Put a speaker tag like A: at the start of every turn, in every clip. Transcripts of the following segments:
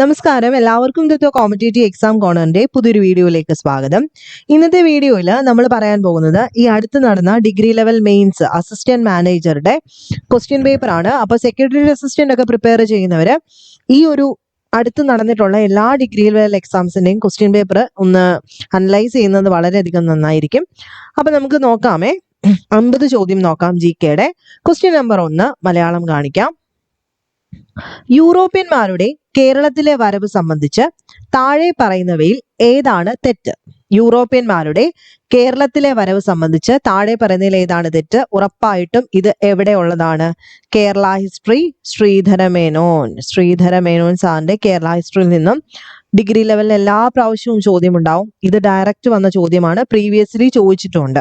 A: നമസ്കാരം. എല്ലാവർക്കും ഇന്നത്തെ കോമ്പറ്റേറ്റീവ് എക്സാം കോണറിന്റെ പുതിയൊരു വീഡിയോയിലേക്ക് സ്വാഗതം. ഇന്നത്തെ വീഡിയോയിൽ നമ്മൾ പറയാൻ പോകുന്നത് ഈ അടുത്ത് നടന്ന ഡിഗ്രി ലെവൽ മെയിൻസ് അസിസ്റ്റന്റ് മാനേജറുടെ ക്വസ്റ്റ്യൻ പേപ്പർ ആണ്. അപ്പോൾ സെക്രട്ടറി അസിസ്റ്റന്റ് ഒക്കെ പ്രിപ്പയർ ചെയ്യുന്നവർ ഈ ഒരു അടുത്ത് നടന്നിട്ടുള്ള എല്ലാ ഡിഗ്രി ലെവൽ എക്സാംസിന്റെയും ക്വസ്റ്റ്യൻ പേപ്പർ ഒന്ന് അനലൈസ് ചെയ്യുന്നത് വളരെയധികം നന്നായിരിക്കും. അപ്പൊ നമുക്ക് നോക്കാമേ. അമ്പത് ചോദ്യം നോക്കാം ജി കെയുടെ ക്വസ്റ്റ്യൻ നമ്പർ ഒന്ന് മലയാളം കാണിക്കാം. യൂറോപ്യന്മാരുടെ കേരളത്തിലെ വരവ് സംബന്ധിച്ച് താഴെ പറയുന്നവയിൽ ഏതാണ് തെറ്റ്? യൂറോപ്യന്മാരുടെ കേരളത്തിലെ വരവ് സംബന്ധിച്ച് താഴെ പറയുന്നതിൽ ഏതാണ് തെറ്റ്? ഉറപ്പായിട്ടും ഇത് എവിടെ ഉള്ളതാണ്? കേരള ഹിസ്റ്ററി ശ്രീധര മേനോൻ ശ്രീധര മേനോൻ സാറിന്റെ കേരള ഹിസ്റ്ററിയിൽ നിന്നും ഡിഗ്രി ലെവലിൽ എല്ലാ പ്രാവശ്യവും ചോദ്യം ഉണ്ടാവും ഇത് ഡയറക്റ്റ് വന്ന ചോദ്യമാണ്. പ്രീവിയസ്ലി ചോദിച്ചിട്ടുണ്ട്.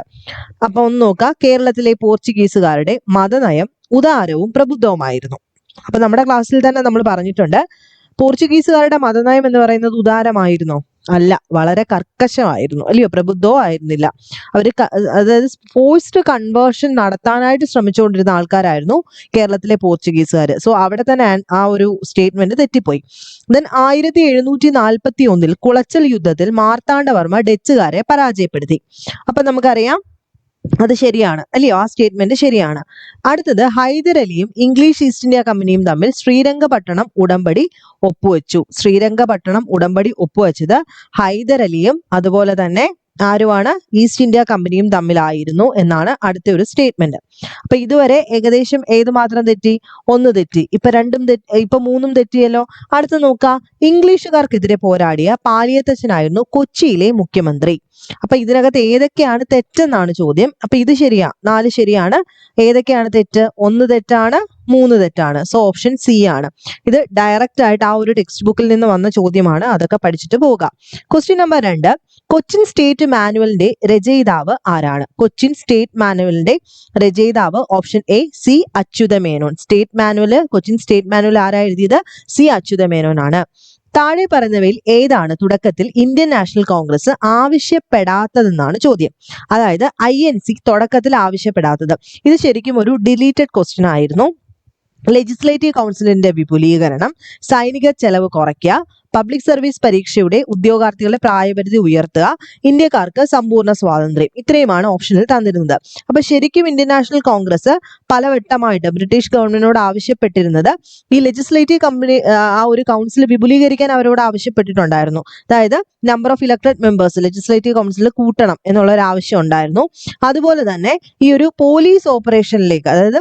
A: അപ്പൊ ഒന്ന് നോക്കുക കേരളത്തിലെ പോർച്ചുഗീസുകാരുടെ മതനയം ഉദാരവും പ്രബുദ്ധവുമായിരുന്നു. അപ്പൊ നമ്മുടെ ക്ലാസ്സിൽ തന്നെ നമ്മൾ പറഞ്ഞിട്ടുണ്ട് പോർച്ചുഗീസുകാരുടെ മതനയം എന്ന് പറയുന്നത് ഉദാരമായിരുന്നോ? അല്ല വളരെ കർക്കശമായിരുന്നു അല്ലയോ? പ്രബുദ്ധവും ആയിരുന്നില്ല. അവർ അതായത് ഫോഴ്സ്ഡ് കൺവേർഷൻ നടത്താനായിട്ട് ശ്രമിച്ചുകൊണ്ടിരുന്ന ആൾക്കാരായിരുന്നു കേരളത്തിലെ പോർച്ചുഗീസുകാർ സോ അവിടെ തന്നെ ആ ഒരു സ്റ്റേറ്റ്മെന്റ് തെറ്റിപ്പോയി. ദെൻ ആയിരത്തി എഴുന്നൂറ്റി നാൽപ്പത്തി ഒന്നിൽ കുളച്ചൽ യുദ്ധത്തിൽ മാർത്താണ്ഡവർമ്മ ഡച്ചുകാരെ പരാജയപ്പെടുത്തി. അപ്പൊ നമുക്കറിയാം അത് ശരിയാണ്. അല്ലയോ ആ സ്റ്റേറ്റ്മെന്റ് ശരിയാണ്. അടുത്തത് ഹൈദരലിയും ഇംഗ്ലീഷ് ഈസ്റ്റ് ഇന്ത്യ കമ്പനിയും തമ്മിൽ ശ്രീരംഗപട്ടണം ഉടമ്പടി ഒപ്പുവെച്ചു. ശ്രീരംഗപട്ടണം ഉടമ്പടി ഒപ്പുവെച്ചത് ഹൈദരലിയും അതുപോലെ തന്നെ ആരുമാണ്? ഈസ്റ്റ് ഇന്ത്യ കമ്പനിയും തമ്മിലായിരുന്നു എന്നാണ് അടുത്ത ഒരു സ്റ്റേറ്റ്മെന്റ്. അപ്പൊ ഇതുവരെ ഏകദേശം ഏത് മാത്രം തെറ്റി? ഒന്ന് തെറ്റി. ഇപ്പൊ രണ്ടും തെറ്റി ഇപ്പൊ മൂന്നും തെറ്റിയല്ലോ? അടുത്ത നോക്കാം. ഇംഗ്ലീഷുകാർക്കെതിരെ പോരാടിയ പാലിയത്തച്ഛനായിരുന്നു കൊച്ചിയിലെ മുഖ്യമന്ത്രി. അപ്പൊ ഇതിനകത്ത് ഏതൊക്കെയാണ് തെറ്റെന്നാണ് ചോദ്യം. അപ്പൊ ഇത് ശരിയാ. നാല് ശരിയാണ്. ഏതൊക്കെയാണ് തെറ്റ്? ഒന്ന് തെറ്റാണ് മൂന്ന് തെറ്റാണ്. സോ ഓപ്ഷൻ സി ആണ്. ഇത് ഡയറക്റ്റ് ആയിട്ട് ആ ഒരു ടെക്സ്റ്റ് ബുക്കിൽ നിന്ന് വന്ന ചോദ്യമാണ്. അതൊക്കെ പഠിച്ചിട്ട് പോകാം. ക്വസ്റ്റ്യൻ നമ്പർ രണ്ട്. കൊച്ചിൻ സ്റ്റേറ്റ് മാനുവലിന്റെ രചയിതാവ് ആരാണ്? കൊച്ചിൻ സ്റ്റേറ്റ് മാനുവലിന്റെ രചയിതാവ് option A C Achyutha Menon state manual Cochin state manual ആരാ എഴുതിയത്? സി അച്യുതമേനോൻ ആണ്. താഴെ പറയുന്നവയിൽ ഏതാണ് തുടക്കത്തിൽ ഇന്ത്യൻ നാഷണൽ കോൺഗ്രസ് ആവശ്യപ്പെടാത്തതെന്നാണ് ചോദ്യം. അതായത് ഐ എൻ സി തുടക്കത്തിൽ ആവശ്യപ്പെടാത്തത്. ഇത് ശരിക്കും ഒരു ഡിലീറ്റഡ് ക്വസ്റ്റ്യൻ ആയിരുന്നു. ലെജിസ്ലേറ്റീവ് കൗൺസിലിന്റെ വിപുലീകരണം സൈനിക ചെലവ് കുറയ്ക്കുക പബ്ലിക് സർവീസ് പരീക്ഷയുടെ ഉദ്യോഗാർത്ഥികളുടെ പ്രായപരിധി ഉയർത്തുക ഇന്ത്യക്കാർക്ക് സമ്പൂർണ സ്വാതന്ത്ര്യം. ഇത്രയുമാണ് ഓപ്ഷനിൽ തന്നിരുന്നത്. അപ്പൊ ശരിക്കും ഇന്ത്യൻ നാഷണൽ കോൺഗ്രസ് പലവട്ടമായിട്ട് ബ്രിട്ടീഷ് ഗവൺമെന്റിനോട് ആവശ്യപ്പെട്ടിരുന്നത് ഈ ലെജിസ്ലേറ്റീവ് കമ്പനി ആ ഒരു കൗൺസിൽ വിപുലീകരിക്കാൻ അവരോട് ആവശ്യപ്പെട്ടിട്ടുണ്ടായിരുന്നു. അതായത് number of elected members legislative കൗൺസിലിൽ കൂട്ടണം എന്നുള്ള ഒരു ആവശ്യം ഉണ്ടായിരുന്നു. അതുപോലെ തന്നെ ഈ ഒരു പോലീസ് ഓപ്പറേഷനിലേക്ക് അതായത്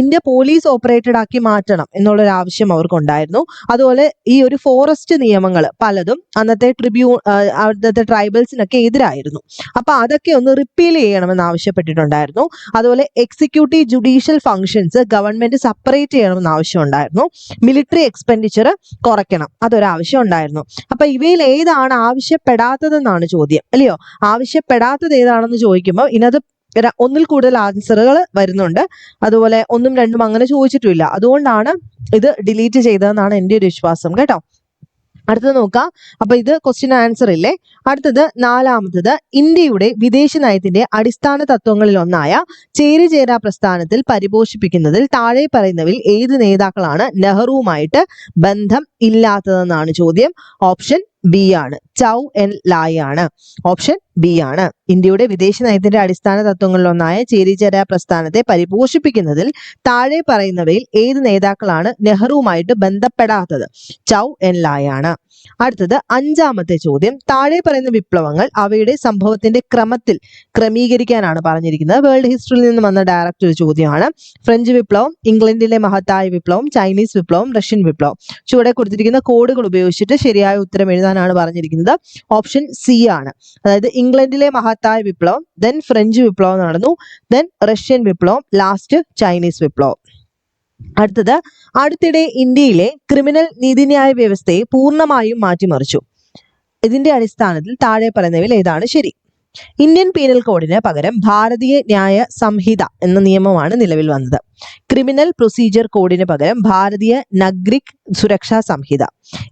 A: ഇന്ത്യ പോലീസ് ഓപ്പറേറ്റഡ് ആക്കി മാറ്റണം എന്നുള്ള ഒരു ആവശ്യം അവർക്കുണ്ടായിരുന്നു. അതുപോലെ ഈ ഒരു ഫോറസ്റ്റ് നിയമങ്ങൾ പലതും അന്നത്തെ ട്രിബ്യൂ അന്നത്തെ ട്രൈബൽസിനൊക്കെ എതിരായിരുന്നു. അപ്പൊ അതൊക്കെ ഒന്ന് റിപ്പീൽ ചെയ്യണമെന്ന് ആവശ്യപ്പെട്ടിട്ടുണ്ടായിരുന്നു. അതുപോലെ executive judicial functions government separate ചെയ്യണമെന്ന് ആവശ്യമുണ്ടായിരുന്നു. മിലിറ്ററി എക്സ്പെൻഡിച്ചർ കുറയ്ക്കണം അതൊരാവശ്യം ഉണ്ടായിരുന്നു. അപ്പൊ ഇവയിൽ ഏതാണ് ആവശ്യപ്പെടാത്തതെന്നാണ് ചോദ്യം അല്ലയോ? ആവശ്യപ്പെടാത്തത് ഏതാണെന്ന് ചോദിക്കുമ്പോൾ ഇതിനകത്ത് ഒന്നിൽ കൂടുതൽ ആൻസറുകൾ വരുന്നുണ്ട്. അതുപോലെ ഒന്നും രണ്ടും അങ്ങനെ ചോദിച്ചിട്ടില്ല. അതുകൊണ്ടാണ് ഇത് ഡിലീറ്റ് ചെയ്തതെന്നാണ് എന്റെ ഒരു വിശ്വാസം. കേട്ടോ? അടുത്തത് നോക്കാം. അപ്പൊ ഇത് ക്വസ്റ്റ്യൻ ആൻസർ ഇല്ലേ? അടുത്തത് നാലാമത്തത് ഇന്ത്യയുടെ വിദേശ നയത്തിന്റെ അടിസ്ഥാന തത്വങ്ങളിൽ ഒന്നായ ചേരിചേരാ പ്രസ്ഥാനത്തിൽ പരിപോഷിപ്പിക്കുന്നതിൽ താഴെ പറയുന്നവയിൽ ഏത് നേതാക്കളാണ് നെഹ്റുവുമായിട്ട് ബന്ധം ഇല്ലാത്തതെന്നാണ് ചോദ്യം. ഓപ്ഷൻ ബി ആണ്. ചൗ എൻ ലായ് ആണ്. ഓപ്ഷൻ ബി ആണ്. ഇന്ത്യയുടെ വിദേശ നയത്തിന്റെ അടിസ്ഥാന തത്വങ്ങളിലൊന്നായ ചേരിചേരാ പ്രസ്ഥാനത്തെ പരിപോഷിപ്പിക്കുന്നതിൽ താഴെ പറയുന്നവയിൽ ഏത് നേതാക്കളാണ് നെഹ്റുവുമായിട്ട് ബന്ധപ്പെടാത്തത്? ചൗ എൻ ലായാണ്. അടുത്തത് അഞ്ചാമത്തെ ചോദ്യം. താഴെ പറയുന്ന വിപ്ലവങ്ങൾ അവയുടെ സംഭവത്തിന്റെ ക്രമത്തിൽ ക്രമീകരിക്കാനാണ് പറഞ്ഞിരിക്കുന്നത്. വേൾഡ് ഹിസ്റ്ററിയിൽ നിന്ന് വന്ന ഡയറക്റ്റ് ഒരു ചോദ്യമാണ്. ഫ്രഞ്ച് വിപ്ലവം ഇംഗ്ലണ്ടിലെ മഹത്തായ വിപ്ലവം ചൈനീസ് വിപ്ലവം റഷ്യൻ വിപ്ലവം. ചുവടെ കൊടുത്തിരിക്കുന്ന കോഡുകൾ ഉപയോഗിച്ചിട്ട് ശരിയായ ഉത്തരം എഴുതാനാണ് പറഞ്ഞിരിക്കുന്നത്. ഓപ്ഷൻ സി ആണ്. അതായത് ഇംഗ്ലണ്ടിലെ മഹത്തായ വിപ്ലവം ദെൻ ഫ്രഞ്ച് വിപ്ലവം നടന്നു ദെൻ റഷ്യൻ വിപ്ലവം ലാസ്റ്റ് ചൈനീസ് വിപ്ലവം. അടുത്തത് അടുത്തിടെ ഇന്ത്യയിലെ ക്രിമിനൽ നീതിന്യായ വ്യവസ്ഥയെ പൂർണമായും മാറ്റിമറിച്ചു. ഇതിന്റെ അടിസ്ഥാനത്തിൽ താഴെ പറയുന്നവയിൽ ഏതാണ് ശരി? ഇന്ത്യൻ പീനൽ കോഡിന് പകരം ഭാരതീയ ന്യായ സംഹിത എന്ന നിയമമാണ് നിലവിൽ വന്നത്. ക്രിമിനൽ പ്രൊസീജിയർ കോഡിന് പകരം ഭാരതീയ നഗ്രിക് സുരക്ഷാ സംഹിത.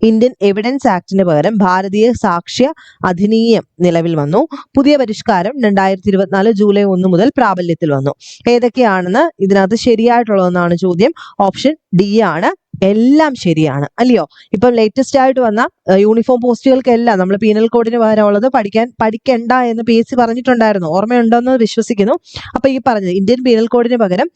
A: ഇന്ത്യൻ എവിഡൻസ് ആക്ടിന് പകരം ഭാരതീയ സാക്ഷ്യ അധിനിയം നിലവിൽ വന്നു. പുതിയ പരിഷ്കാരം രണ്ടായിരത്തി ഇരുപത്തിനാല് ജൂലൈ ഒന്ന് മുതൽ പ്രാബല്യത്തിൽ വന്നു. ഏതൊക്കെയാണെന്ന് ഇതിനകത്ത് ശരിയായിട്ടുള്ളതെന്നാണ് ചോദ്യം. ഓപ്ഷൻ ഡി ആണ്. എല്ലാം ശരിയാണ്. അല്ലയോ? ഇപ്പം ലേറ്റസ്റ്റ് ആയിട്ട് വന്ന യൂണിഫോം പോസ്റ്റുകൾക്കെല്ലാം നമ്മൾ പീനൽ കോഡിന് പകരമുള്ളത് പഠിക്കാൻ പഠിക്കണ്ട എന്ന് പി എസ് സി പറഞ്ഞിട്ടുണ്ടായിരുന്നു. ഓർമ്മയുണ്ടെന്ന് വിശ്വസിക്കുന്നു. അപ്പൊ ഈ പറഞ്ഞത് ഇന്ത്യൻ പീനൽ കോഡിന് പകരം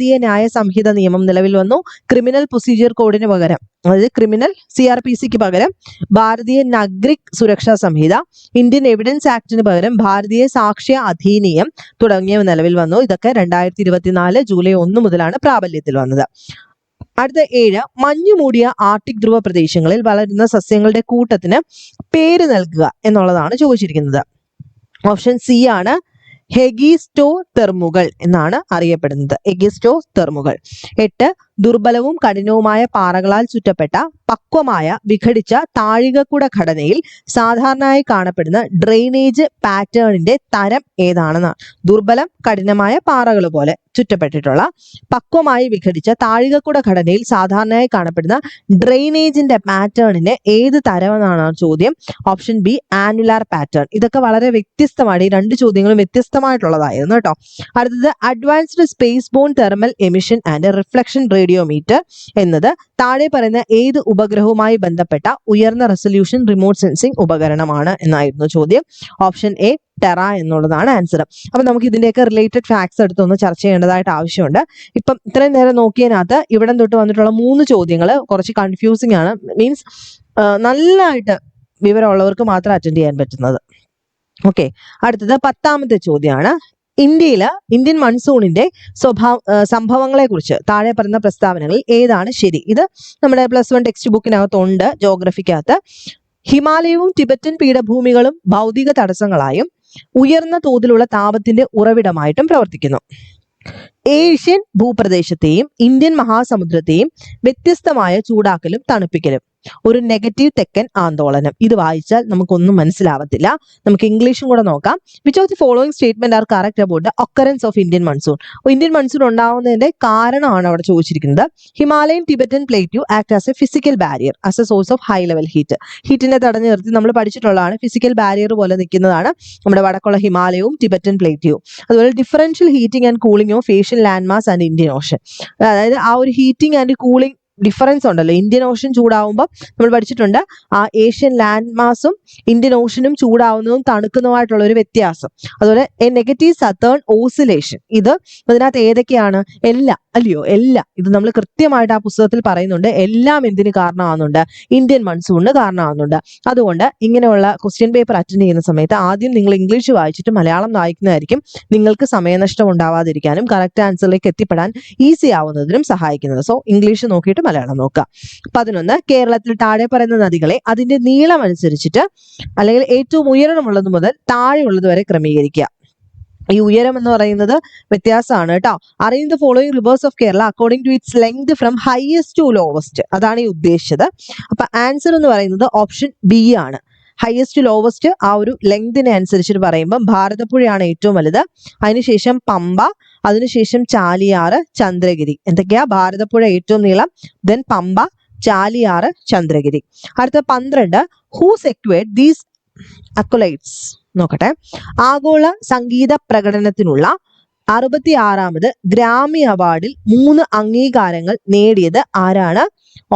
A: ഭാരതീയ ന്യായ സംഹിത നിയമം നിലവിൽ വന്നു. ക്രിമിനൽ പ്രൊസീജിയർ കോഡിന് പകരം അതായത് ക്രിമിനൽ സി ആർ പി സിക്ക് പകരം ഭാരതീയ നഗ്രിക് സുരക്ഷാ സംഹിത ഇന്ത്യൻ എവിഡൻസ് ആക്ടിന് പകരം ഭാരതീയ സാക്ഷ്യ അധീനിയം തുടങ്ങിയവ നിലവിൽ വന്നു. ഇതൊക്കെ രണ്ടായിരത്തി ഇരുപത്തിനാല് ജൂലൈ ഒന്ന് മുതലാണ് പ്രാബല്യത്തിൽ വന്നത്. അടുത്ത ഏഴ് മഞ്ഞു മൂടിയ ആർട്ടിക് ധ്രുവ പ്രദേശങ്ങളിൽ വളരുന്ന സസ്യങ്ങളുടെ കൂട്ടത്തിന് പേര് നൽകുക എന്നുള്ളതാണ് ചോദിച്ചിരിക്കുന്നത്. ഓപ്ഷൻ സി ആണ് ഹെഗിസ്റ്റോ തെർമുകൾ എന്നാണ് അറിയപ്പെടുന്നത്. എഗിസ്റ്റോ തെർമുകൾ എട്ട് ദുർബലവും കഠിനവുമായ പാറകളാൽ ചുറ്റപ്പെട്ട പക്വമായ വിഘടിച്ച താഴികക്കുട ഘടനയിൽ സാധാരണയായി കാണപ്പെടുന്ന ഡ്രെയിനേജ് പാറ്റേണിന്റെ തരം ഏതാണെന്ന്. ദുർബലം കഠിനമായ പാറകൾ പോലെ ചുറ്റപ്പെട്ടിട്ടുള്ള പക്വമായി വിഘടിച്ച താഴികക്കുട ഘടനയിൽ സാധാരണയായി കാണപ്പെടുന്ന ഡ്രെയിനേജിന്റെ പാറ്റേണിന് ഏത് തരമെന്നാണ് ചോദ്യം? ഓപ്ഷൻ ബി ആനുലാർ പാറ്റേൺ ഇതൊക്കെ വളരെ വ്യത്യസ്തമാണ്. ഈ രണ്ട് ചോദ്യങ്ങളും വ്യത്യസ്തമായിട്ടുള്ളതായിരുന്നു കേട്ടോ. അടുത്തത് advanced space borne thermal emission and reflection radiometer എന്നത് താഴെ പറയുന്ന ഏത് ഉപഗ്രഹവുമായി ബന്ധപ്പെട്ട ഉയർന്ന റെസൊല്യൂഷൻ റിമോട്ട് സെൻസിംഗ് ഉപകരണമാണ് എന്നായിരുന്നു ചോദ്യം. ഓപ്ഷൻ എ ടെറ എന്നുള്ളതാണ് ആൻസർ അപ്പൊ നമുക്ക് ഇതിന്റെയൊക്കെ റിലേറ്റഡ് ഫാക്ട്സ് എടുത്തൊന്ന് ചർച്ച ചെയ്യേണ്ടതായിട്ട് ആവശ്യമുണ്ട്. ഇപ്പം ഇത്രയും നേരം നോക്കിയതിനകത്ത് ഇവിടം തൊട്ട് വന്നിട്ടുള്ള മൂന്ന് ചോദ്യങ്ങൾ കുറച്ച് കൺഫ്യൂസിംഗ് ആണ്. മീൻസ് നല്ലതായിട്ട് വിവരമുള്ളവർക്ക് മാത്രം അറ്റൻഡ് ചെയ്യാൻ പറ്റുന്നത്. ഓക്കെ അടുത്തത് പത്താമത്തെ ചോദ്യമാണ്. ഇന്ത്യയിൽ ഇന്ത്യൻ മൺസൂണിന്റെ സ്വഭാവ സംഭവങ്ങളെ കുറിച്ച് താഴെ പറയുന്ന പ്രസ്താവനകളിൽ ഏതാണ് ശരി? ഇത് നമ്മുടെ പ്ലസ് വൺ ടെക്സ്റ്റ് ബുക്കിനകത്തുണ്ട് ജോഗ്രഫിക്കകത്ത് ഹിമാലയവും ടിബറ്റൻ പീഠഭൂമികളും ഭൗതിക തടസ്സങ്ങളായും ഉയർന്ന തോതിലുള്ള താപത്തിന്റെ ഉറവിടമായിട്ടും പ്രവർത്തിക്കുന്നു. ഏഷ്യൻ ഭൂപ്രദേശത്തെയും ഇന്ത്യൻ മഹാസമുദ്രത്തെയും വ്യത്യസ്തമായ ചൂടാക്കലും തണുപ്പിക്കലും. ഒരു നെഗറ്റീവ് തെക്കൻ ആന്തോളനം. ഇത് വായിച്ചാൽ നമുക്കൊന്നും മനസ്സിലാവത്തില്ല. നമുക്ക് ഇംഗ്ലീഷും കൂടെ നോക്കാം. Which of the following statement are correct about the occurrence of Indian monsoon Indian monsoon ഉണ്ടാവുന്നതിന്റെ കാരണമാണ് അവിടെ ചോദിച്ചിരിക്കുന്നത്. Himalayan Tibetan plateau act as a physical barrier as a source of high level heat ഹീറ്റിനെ തടഞ്ഞു നിർത്തി നമ്മൾ പഠിച്ചിട്ടുള്ളതാണ്. ഫിസിക്കൽ ബാരിയർ പോലെ നിൽക്കുന്നതാണ് നമ്മുടെ വടക്കുള്ള ഹിമാലയവും Tibetan പ്ലേറ്റിയും അതുപോലെ differential heating and cooling of Asian land mass and Indian ocean അതായത് ആ ഒരു ഹീറ്റിംഗ് ആൻഡ് കൂളിംഗ് ഡിഫറൻസ് ഉണ്ടല്ലോ. ഇന്ത്യൻ ഓഷൻ ചൂടാവുമ്പോൾ നമ്മൾ പഠിച്ചിട്ടുണ്ട് ആ ഏഷ്യൻ ലാൻഡ് മാസും ഇന്ത്യൻ ഓഷനും ചൂടാവുന്നതും തണുക്കുന്നതുമായിട്ടുള്ള ഒരു വ്യത്യാസം. അതുപോലെ എ നെഗറ്റീവ് സത്തേൺ ഓസിലേഷൻ ഇത് അതിനകത്ത് ഏതൊക്കെയാണ്? എല്ലാം അല്ലയോ എല്ലാം. ഇത് നമ്മൾ കൃത്യമായിട്ട് ആ പുസ്തകത്തിൽ പറയുന്നുണ്ട്. എല്ലാം എന്തിന് കാരണമാകുന്നുണ്ട് ഇന്ത്യൻ മൺസൂണിന് കാരണമാകുന്നുണ്ട് അതുകൊണ്ട് ഇങ്ങനെയുള്ള ക്വസ്റ്റ്യൻ പേപ്പർ അറ്റൻഡ് ചെയ്യുന്ന സമയത്ത് ആദ്യം നിങ്ങൾ ഇംഗ്ലീഷ് വായിച്ചിട്ട് മലയാളം വായിക്കുന്നതായിരിക്കും. നിങ്ങൾക്ക് സമയനഷ്ടം ഉണ്ടാവാതിരിക്കാനും കറക്റ്റ് ആൻസറിലേക്ക് എത്തിപ്പെടാൻ ഈസി ആവുന്നതിനും സഹായിക്കുന്നത്. സോ ഇംഗ്ലീഷ് നോക്കിയിട്ട് മലയാളം നോക്കുക പതിനൊന്ന് കേരളത്തിൽ താഴെ പറയുന്ന നദികളെ അതിന്റെ നീളം അനുസരിച്ചിട്ട് അല്ലെങ്കിൽ ഏറ്റവും ഉയരമുള്ളത് മുതൽ താഴെയുള്ളത് വരെ ക്രമീകരിക്കുക. ഈ ഉയരം എന്ന് പറയുന്നത് വ്യത്യാസമാണ് കേട്ടോ. അറിയുന്ന following rivers of Kerala according to its length from highest to lowest അതാണ് ഈ ഉദ്ദേശിച്ചത്. അപ്പൊ ആൻസർ എന്ന് പറയുന്നത് ഓപ്ഷൻ ബി ആണ്. ഹയസ്റ്റ് ലോവസ്റ്റ് ആ ഒരു ലെങ്തിനെ അനുസരിച്ചിട്ട് പറയുമ്പോൾ ഭാരതപ്പുഴയാണ് ഏറ്റവും വലുത്. അതിനുശേഷം പമ്പ അതിനുശേഷം ചാലിയാറ് ചന്ദ്രഗിരി. എന്തൊക്കെയാ? ഭാരതപ്പുഴ ഏറ്റവും നീളം. ദെൻ പമ്പ ചാലിയാറ് ചന്ദ്രഗിരി. അടുത്ത പന്ത്രണ്ട് ഹൂ സെക്വേറ്റ് ദീസ് അക്കുലൈറ്റ്സ് നോക്കട്ടെ. ആഗോള സംഗീത പ്രകടനത്തിനുള്ള അറുപത്തി ആറാമത് ഗ്രാമി അവാർഡിൽ മൂന്ന് അംഗീകാരങ്ങൾ നേടിയത് ആരാണ്?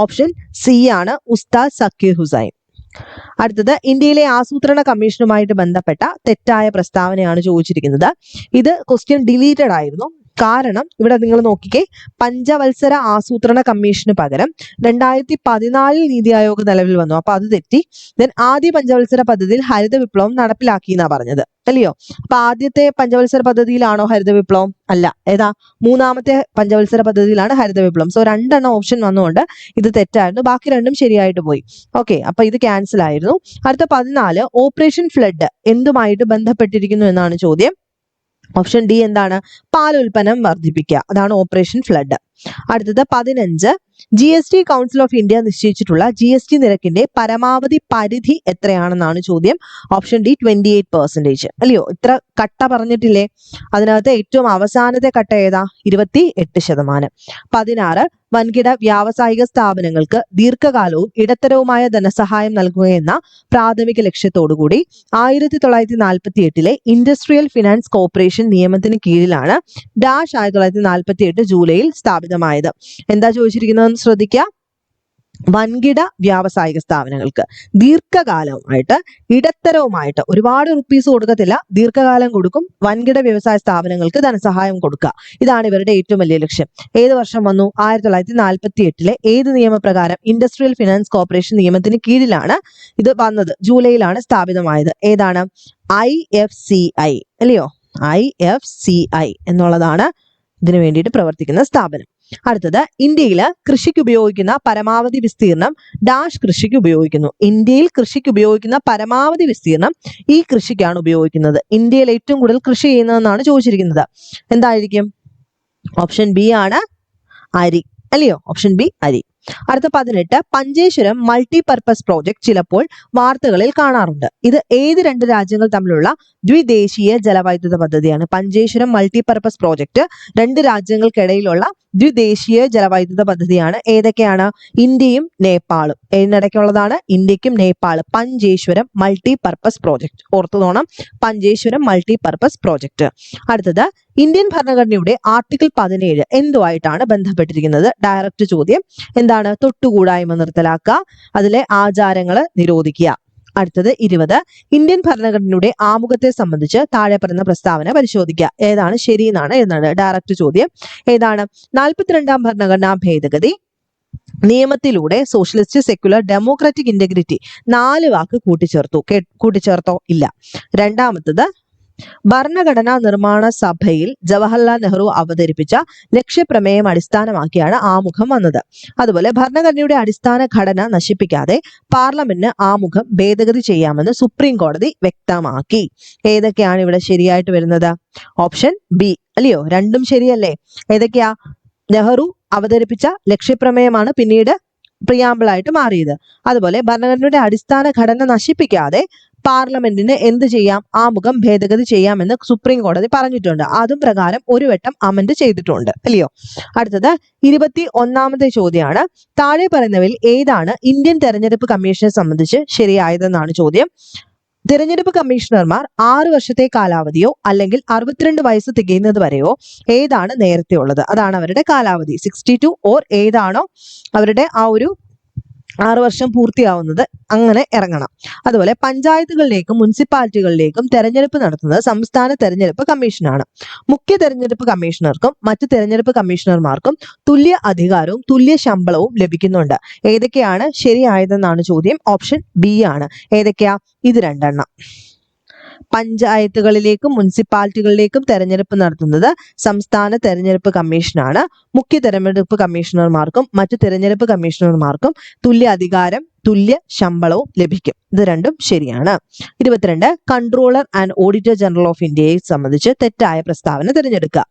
A: ഓപ്ഷൻ സി ആണ് ഉസ്താദ് സക്കീർ ഹുസൈൻ. അടുത്തത് ഇന്ത്യയിലെ ആസൂത്രണ കമ്മീഷനുമായിട്ട് ബന്ധപ്പെട്ട തെറ്റായ പ്രസ്താവനയാണ് ചോദിച്ചിരിക്കുന്നത്. ഇത് ക്വസ്റ്റ്യൻ ഡിലീറ്റഡ് ആയിരുന്നു. കാരണം ഇവിടെ നിങ്ങൾ നോക്കിക്കേ പഞ്ചവത്സര ആസൂത്രണ കമ്മീഷന് പകരം രണ്ടായിരത്തി പതിനാലിൽ നീതി ആയോഗ് നിലവിൽ വന്നു. അപ്പൊ അത് തെറ്റി. ദെൻ ആദ്യ പഞ്ചവത്സര പദ്ധതിയിൽ ഹരിത വിപ്ലവം നടപ്പിലാക്കി എന്നാ പറഞ്ഞത്. അല്ലയോ? അപ്പൊ ആദ്യത്തെ പഞ്ചവത്സര പദ്ധതിയിലാണോ ഹരിത വിപ്ലവം? അല്ല. ഏതാ? മൂന്നാമത്തെ പഞ്ചവത്സര പദ്ധതിയിലാണ് ഹരിത വിപ്ലവം. സോ രണ്ടെണ്ണം ഓപ്ഷൻ വന്നുകൊണ്ട് ഇത് തെറ്റായിരുന്നു. ബാക്കി രണ്ടും ശരിയായിട്ട് പോയി. ഓക്കെ അപ്പൊ ഇത് ക്യാൻസൽ ആയിരുന്നു. അടുത്ത പതിനാല് ഓപ്പറേഷൻ ഫ്ലഡ് എന്തുമായിട്ട് ബന്ധപ്പെട്ടിരിക്കുന്നു എന്നാണ് ചോദ്യം. ഓപ്ഷൻ ഡി എന്താണ്? പാൽ ഉൽപ്പന്നം വർദ്ധിപ്പിക്കുക. അതാണ് ഓപ്പറേഷൻ ഫ്ലഡ് അടുത്തത് പതിനഞ്ച്. G S T council of India നിശ്ചയിച്ചിട്ടുള്ള ജി എസ് ടി നിരക്കിന്റെ പരമാവധി പരിധി എത്രയാണെന്നാണ് ചോദ്യം. Option D twenty eight percentage അല്ലയോ ഇത്ര കട്ട പറഞ്ഞിട്ടില്ലേ? അതിനകത്ത് ഏറ്റവും അവസാനത്തെ കട്ട ഏതാ? ഇരുപത്തി എട്ട് ശതമാനം. പതിനാറ്. വൻകിട വ്യാവസായിക സ്ഥാപനങ്ങൾക്ക് ദീർഘകാലവും ഇടത്തരവുമായ ധനസഹായം നൽകുകയെന്ന പ്രാഥമിക ലക്ഷ്യത്തോടുകൂടി ആയിരത്തി തൊള്ളായിരത്തി നാൽപ്പത്തി എട്ടിലെ ഇൻഡസ്ട്രിയൽ ഫിനാൻസ് കോർപ്പറേഷൻ നിയമത്തിന് കീഴിലാണ് ഡാഷ് ആയിരത്തി തൊള്ളായിരത്തി നാൽപ്പത്തി എട്ട് ജൂലൈയിൽ സ്ഥാപിതമായത്. എന്താ ചോദിച്ചിരിക്കുന്നതെന്ന് ശ്രദ്ധിക്കുക വൻകിട വ്യാവസായിക സ്ഥാപനങ്ങൾക്ക് ദീർഘകാലമായിട്ട് ഇടത്തരവുമായിട്ട് ഒരുപാട് റുപ്പീസ് കൊടുക്കത്തില്ല. ദീർഘകാലം കൊടുക്കും. വൻകിട വ്യവസായ സ്ഥാപനങ്ങൾക്ക് ധനസഹായം കൊടുക്കുക. ഇതാണ് ഇവരുടെ ഏറ്റവും വലിയ ലക്ഷ്യം. ഏത് വർഷം വന്നു? ആയിരത്തി തൊള്ളായിരത്തി നാൽപ്പത്തി എട്ടിലെ ഏത് നിയമപ്രകാരം ഇൻഡസ്ട്രിയൽ ഫിനാൻസ് കോർപ്പറേഷൻ നിയമത്തിന് കീഴിലാണ് ഇത് വന്നത്? ജൂലൈയിലാണ് സ്ഥാപിതമായത്. ഏതാണ്? ഐ എഫ് സി ഐ അല്ലയോ? ഐ എഫ് സി ഐ എന്നുള്ളതാണ് ഇതിനു വേണ്ടിയിട്ട് പ്രവർത്തിക്കുന്ന സ്ഥാപനം. അടുത്തത് ഇന്ത്യയിൽ കൃഷിക്ക് ഉപയോഗിക്കുന്ന പരമാവധി വിസ്തീർണം ഡാഷ് കൃഷിക്ക് ഉപയോഗിക്കുന്നു. ഇന്ത്യയിൽ കൃഷിക്ക് ഉപയോഗിക്കുന്ന പരമാവധി വിസ്തീർണം ഈ കൃഷിക്കാണ് ഉപയോഗിക്കുന്നത്. ഇന്ത്യയിൽ ഏറ്റവും കൂടുതൽ കൃഷി ചെയ്യുന്നതെന്നാണ് ചോദിച്ചിരിക്കുന്നത്. എന്തായിരിക്കും? ഓപ്ഷൻ ബി ആണ് അരി അല്ലയോ? ഓപ്ഷൻ ബി അരി. അടുത്ത പതിനെട്ട് പഞ്ചേശ്വരം മൾട്ടി പർപ്പസ് പ്രോജക്ട് ചിലപ്പോൾ വാർത്തകളിൽ കാണാറുണ്ട്. ഇത് ഏത് രണ്ട് രാജ്യങ്ങൾ തമ്മിലുള്ള ദ്വിദേശീയ ജലവൈദ്യുത പദ്ധതിയാണ്. പഞ്ചേശ്വരം മൾട്ടി പർപ്പസ് പ്രോജക്ട് രണ്ട് രാജ്യങ്ങൾക്കിടയിലുള്ള ദ്വിദേശീയ ജലവൈദ്യുത പദ്ധതിയാണ്. ഏതൊക്കെയാണ്? ഇന്ത്യയും നേപ്പാളും. ഇതിനിടയ്ക്കുള്ളതാണ് ഇന്ത്യക്കും Nepal Pancheshwar multi purpose project ഓർത്തുതോണം Pancheshwar multi purpose project അടുത്തത് ഇന്ത്യൻ ഭരണഘടനയുടെ ആർട്ടിക്കിൾ പതിനേഴ് എന്തുമായിട്ടാണ് ബന്ധപ്പെട്ടിരിക്കുന്നത്? ഡയറക്റ്റ് ചോദ്യം. എന്താണ്? തൊട്ടുകൂടായ്മ നിർത്തലാക്കുക. അതിലെ ആചാരങ്ങൾ നിരോധിക്കുക. അടുത്തത് ഇരുപത്. ഇന്ത്യൻ ഭരണഘടനയുടെ ആമുഖത്തെ സംബന്ധിച്ച് താഴെ പറയുന്ന പ്രസ്താവന പരിശോധിക്കുക. ഏതാണ് ശരി എന്നാണ് ഡയറക്റ്റ് ചോദ്യം. ഏതാണ്? നാൽപ്പത്തിരണ്ടാം ഭരണഘടനാ ഭേദഗതി. നിയമത്തിലൂടെ സോഷ്യലിസ്റ്റ് സെക്യുലർ ഡെമോക്രാറ്റിക് ഇന്റഗ്രിറ്റി നാല് വാക്ക് കൂട്ടിച്ചേർത്തു. കൂട്ടിച്ചേർത്തോ? ഇല്ല. രണ്ടാമത്തത് ഭരണഘടനാ നിർമ്മാണ സഭയിൽ ജവഹർലാൽ നെഹ്റു അവതരിപ്പിച്ച ലക്ഷ്യപ്രമേയം അടിസ്ഥാനമാക്കിയാണ് ആമുഖം വന്നത്. അതുപോലെ ഭരണഘടനയുടെ അടിസ്ഥാന ഘടന നശിപ്പിക്കാതെ പാർലമെന്റിന് ആമുഖം ഭേദഗതി ചെയ്യാമെന്ന് സുപ്രീം കോടതി വ്യക്തമാക്കി. ഏതൊക്കെയാണ് ഇവിടെ ശരിയായിട്ട് വരുന്നത്? Option B. അല്ലയോ രണ്ടും ശരിയല്ലേ? ഏതൊക്കെയാ? നെഹ്റു അവതരിപ്പിച്ച ലക്ഷ്യപ്രമേയമാണ് പിന്നീട് പ്രിയാമ്പിളായിട്ട് മാറിയത്. അതുപോലെ ഭരണഘടനയുടെ അടിസ്ഥാന ഘടന നശിപ്പിക്കാതെ പാർലമെന്റിന് എന്ത് ചെയ്യാം? ആമുഖം ഭേദഗതി ചെയ്യാമെന്ന് സുപ്രീം കോടതി പറഞ്ഞിട്ടുണ്ട്. അതും പ്രകാരം ഒരു വട്ടം അമെന്റ് ചെയ്തിട്ടുണ്ട്. അല്ലയോ? അടുത്തത് ഇരുപത്തി ഒന്നാമത്തെ ചോദ്യമാണ്. താഴെ പറയുന്നവയിൽ ഏതാണ് ഇന്ത്യൻ തെരഞ്ഞെടുപ്പ് കമ്മീഷനെ സംബന്ധിച്ച് ശരിയായതെന്നാണ് ചോദ്യം. തിരഞ്ഞെടുപ്പ് കമ്മീഷണർമാർ ആറു വർഷത്തെ കാലാവധിയോ അല്ലെങ്കിൽ അറുപത്തിരണ്ട് വയസ്സ് തികയുന്നത് വരെയോ ഏതാണ് നേരത്തെ ഉള്ളത് അതാണ് അവരുടെ കാലാവധി. സിക്സ്റ്റി ടു ഓർ ഏതാണോ അവരുടെ ആ ഒരു ആറ് വർഷം പൂർത്തിയാവുന്നത് അങ്ങനെ ഇറങ്ങണം. അതുപോലെ പഞ്ചായത്തുകളിലേക്കും മുനിസിപ്പാലിറ്റികളിലേക്കും തെരഞ്ഞെടുപ്പ് നടത്തുന്നത് സംസ്ഥാന തെരഞ്ഞെടുപ്പ് കമ്മീഷനാണ്. മുഖ്യ തെരഞ്ഞെടുപ്പ് കമ്മീഷണർക്കും മറ്റ് തെരഞ്ഞെടുപ്പ് കമ്മീഷണർമാർക്കും തുല്യ അധികാരവും തുല്യ ശമ്പളവും ലഭിക്കുന്നുണ്ട്. ഏതൊക്കെയാണ് ശരിയായതെന്നാണ് ചോദ്യം. ഓപ്ഷൻ ബി ആണ്. ഏതൊക്കെയാ? ഇത് രണ്ടെണ്ണം. പഞ്ചായത്തുകളിലേക്കും മുനിസിപ്പാലിറ്റികളിലേക്കും തെരഞ്ഞെടുപ്പ് നടത്തുന്നത് സംസ്ഥാന തെരഞ്ഞെടുപ്പ് കമ്മീഷനാണ്. മുഖ്യ തെരഞ്ഞെടുപ്പ് കമ്മീഷണർമാർക്കും മറ്റു തെരഞ്ഞെടുപ്പ് കമ്മീഷണർമാർക്കും തുല്യ അധികാരം തുല്യ ശമ്പളവും ലഭിക്കും. ഇത് രണ്ടും ശരിയാണ്. ഇരുപത്തിരണ്ട് controller and auditor general of ഇന്ത്യയെ സംബന്ധിച്ച് തെറ്റായ പ്രസ്താവന തിരഞ്ഞെടുക്കുക.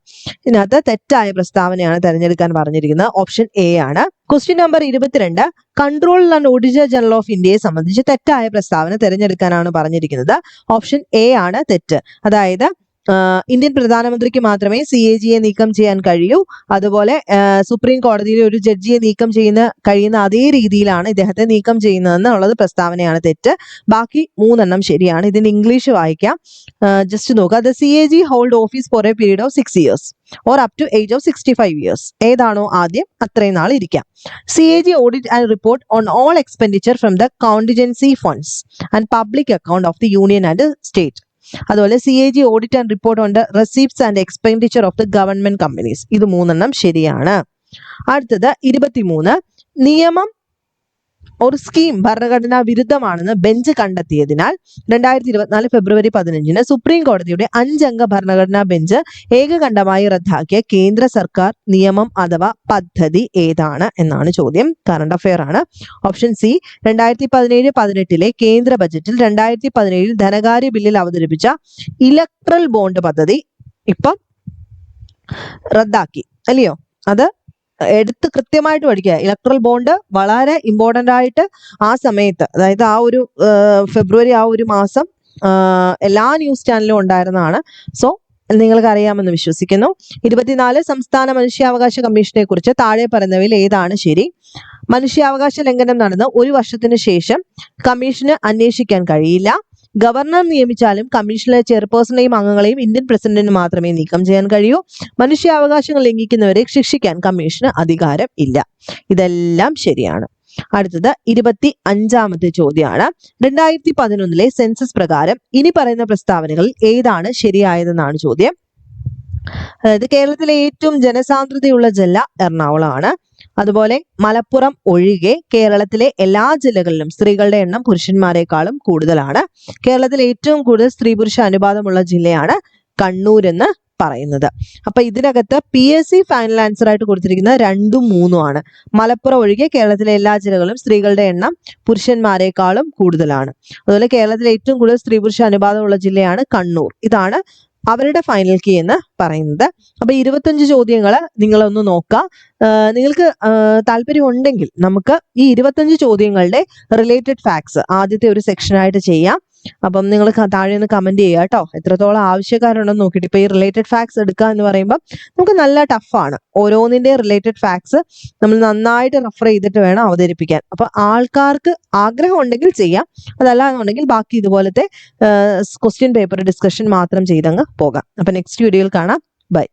A: ഇതിനകത്ത് തെറ്റായ പ്രസ്താവനയാണ് തിരഞ്ഞെടുക്കാൻ പറഞ്ഞിരിക്കുന്നത്. ഓപ്ഷൻ എ ആണ്. ക്വസ്റ്റ്യൻ നമ്പർ ഇരുപത്തിരണ്ട് controller and auditor general of ഇന്ത്യയെ സംബന്ധിച്ച് തെറ്റായ പ്രസ്താവന തിരഞ്ഞെടുക്കാനാണ് പറഞ്ഞിരിക്കുന്നത്. ഓപ്ഷൻ എ ആണ് തെറ്റ്. അതായത് ഇന്ത്യൻ പ്രധാനമന്ത്രിക്ക് മാത്രമേ സി എ ജിയെ നീക്കം ചെയ്യാൻ കഴിയൂ. അതുപോലെ സുപ്രീം കോടതിയിലെ ഒരു ജഡ്ജിയെ നീക്കം ചെയ്യുന്ന കഴിയുന്ന അതേ രീതിയിലാണ് ഇദ്ദേഹത്തെ നീക്കം ചെയ്യുന്നതെന്നുള്ളത് പ്രസ്താവനയാണ് തെറ്റ്. ബാക്കി മൂന്നെണ്ണം ശരിയാണ്. ഇതിന് ഇംഗ്ലീഷ് വായിക്കാം. ജസ്റ്റ് നോക്കുക. The C A G hold office for a period of six years or up to age of sixty five years ഏതാണോ ആദ്യം അത്രയും നാൾ ഇരിക്കാം. C A G audit and report on all expenditure from the contingency funds and public account of the union and state അതുപോലെ C A G audit and report ഉണ്ട്. Receipts and expenditure of the government companies ഇത് മൂന്നെണ്ണം ശരിയാണ്. അടുത്തത് ഇരുപത്തിമൂന്ന്. നിയമം ഒരു scheme ഭരണഘടനാ വിരുദ്ധമാണെന്ന് ബെഞ്ച് കണ്ടെത്തിയതിനാൽ രണ്ടായിരത്തി ഇരുപത്തിനാല് ഫെബ്രുവരി പതിനഞ്ചിന് സുപ്രീം കോടതിയുടെ അഞ്ചംഗ ഭരണഘടനാ ബെഞ്ച് ഏകകണ്ഠമായി റദ്ദാക്കിയ കേന്ദ്ര സർക്കാർ നിയമം അഥവാ പദ്ധതി ഏതാണ് എന്നാണ് ചോദ്യം. കറണ്ട് അഫയർ ആണ്. ഓപ്ഷൻ സി രണ്ടായിരത്തി പതിനേഴ് പതിനെട്ടിലെ കേന്ദ്ര ബജറ്റിൽ രണ്ടായിരത്തി പതിനേഴിൽ ധനകാര്യ ബില്ലിൽ അവതരിപ്പിച്ച ഇലക്ട്രൽ ബോണ്ട് പദ്ധതി ഇപ്പം റദ്ദാക്കി. അല്ലയോ? അത് എടുത്ത് കൃത്യമായിട്ട് പഠിക്കുക. ഇലക്ട്രൽ ബോണ്ട് വളരെ ഇമ്പോർട്ടന്റ് ആയിട്ട് ആ സമയത്ത് അതായത് ആ ഒരു ഫെബ്രുവരി ആ ഒരു മാസം എല്ലാ ന്യൂസ് ചാനലിലും ഉണ്ടായിരുന്നതാണ്. സോ നിങ്ങൾക്ക് അറിയാമെന്ന് വിശ്വസിക്കുന്നു. ഇരുപത്തിനാല് സംസ്ഥാന മനുഷ്യാവകാശ കമ്മീഷനെ കുറിച്ച് താഴെ പറയുന്നവയിൽ ഏതാണ് ശരി? മനുഷ്യാവകാശ ലംഘനം നടന്ന് ഒരു വർഷത്തിന് ശേഷം കമ്മീഷന് അന്വേഷിക്കാൻ കഴിയില്ല. ഗവർണർ നിയമിച്ചാലും കമ്മീഷനിലെ ചെയർപേഴ്സണെയും അംഗങ്ങളെയും ഇന്ത്യൻ പ്രസിഡന്റിന് മാത്രമേ നീക്കം ചെയ്യാൻ കഴിയൂ. മനുഷ്യാവകാശങ്ങൾ ലംഘിക്കുന്നവരെ ശിക്ഷിക്കാൻ കമ്മീഷന് അധികാരം ഇല്ല. ഇതെല്ലാം ശരിയാണ്. അടുത്തത് ഇരുപത്തി അഞ്ചാമത്തെ ചോദ്യമാണ്. രണ്ടായിരത്തി പതിനൊന്നിലെ സെൻസസ് പ്രകാരം ഇനി പറയുന്ന പ്രസ്താവനകളിൽ ഏതാണ് ശരിയായതെന്നാണ് ചോദ്യം. അതായത് കേരളത്തിലെ ഏറ്റവും ജനസാന്ദ്രതയുള്ള ജില്ല എറണാകുളമാണ്. അതുപോലെ മലപ്പുറം ഒഴികെ കേരളത്തിലെ എല്ലാ ജില്ലകളിലും സ്ത്രീകളുടെ എണ്ണം പുരുഷന്മാരെക്കാളും കൂടുതലാണ്. കേരളത്തിൽ ഏറ്റവും കൂടുതൽ സ്ത്രീ പുരുഷ അനുപാതമുള്ള ജില്ലയാണ് കണ്ണൂർ എന്ന് പറയുന്നത്. അപ്പൊ ഇതിനകത്ത് P S C final answer ആയിട്ട് കൊടുത്തിരിക്കുന്ന രണ്ടും മൂന്നും ആണ്. മലപ്പുറം ഒഴികെ കേരളത്തിലെ എല്ലാ ജില്ലകളിലും സ്ത്രീകളുടെ എണ്ണം പുരുഷന്മാരെക്കാളും കൂടുതലാണ്. അതുപോലെ കേരളത്തിലെ ഏറ്റവും കൂടുതൽ സ്ത്രീ പുരുഷ അനുപാതമുള്ള ജില്ലയാണ് കണ്ണൂർ. ഇതാണ് അവരുടെ ഫൈനൽ കീ എന്ന് പറയുന്നത്. അപ്പൊ ഇരുപത്തഞ്ച് ചോദ്യങ്ങൾ നിങ്ങളൊന്ന് നോക്കാം. ആഹ് നിങ്ങൾക്ക് താല്പര്യമുണ്ടെങ്കിൽ നമുക്ക് ഈ ഇരുപത്തഞ്ച് ചോദ്യങ്ങളുടെ റിലേറ്റഡ് ഫാക്ട്സ് ആദ്യത്തെ ഒരു സെക്ഷനായിട്ട് ചെയ്യാം. അപ്പം നിങ്ങൾ താഴെ ഒന്ന് കമന്റ് ചെയ്യുക കേട്ടോ. എത്രത്തോളം ആവശ്യക്കാരുണ്ടെന്ന് നോക്കിയിട്ട്. ഇപ്പൊ ഈ റിലേറ്റഡ് ഫാക്ട്സ് എടുക്കുക എന്ന് പറയുമ്പോൾ നമുക്ക് നല്ല ടഫാണ് ഓരോന്നിന്റെ റിലേറ്റഡ് ഫാക്ട്സ് നമ്മൾ നന്നായിട്ട് റെഫർ ചെയ്തിട്ട് വേണം അവതരിപ്പിക്കാൻ. അപ്പൊ ആൾക്കാർക്ക് ആഗ്രഹം ഉണ്ടെങ്കിൽ ചെയ്യാം. അതല്ല എന്നുണ്ടെങ്കിൽ ബാക്കി ഇതുപോലത്തെ ക്വസ്റ്റ്യൻ പേപ്പർ ഡിസ്കഷൻ മാത്രം ചെയ്തങ്ങ് പോകാം. അപ്പൊ നെക്സ്റ്റ് വീഡിയോയിൽ കാണാം. ബൈ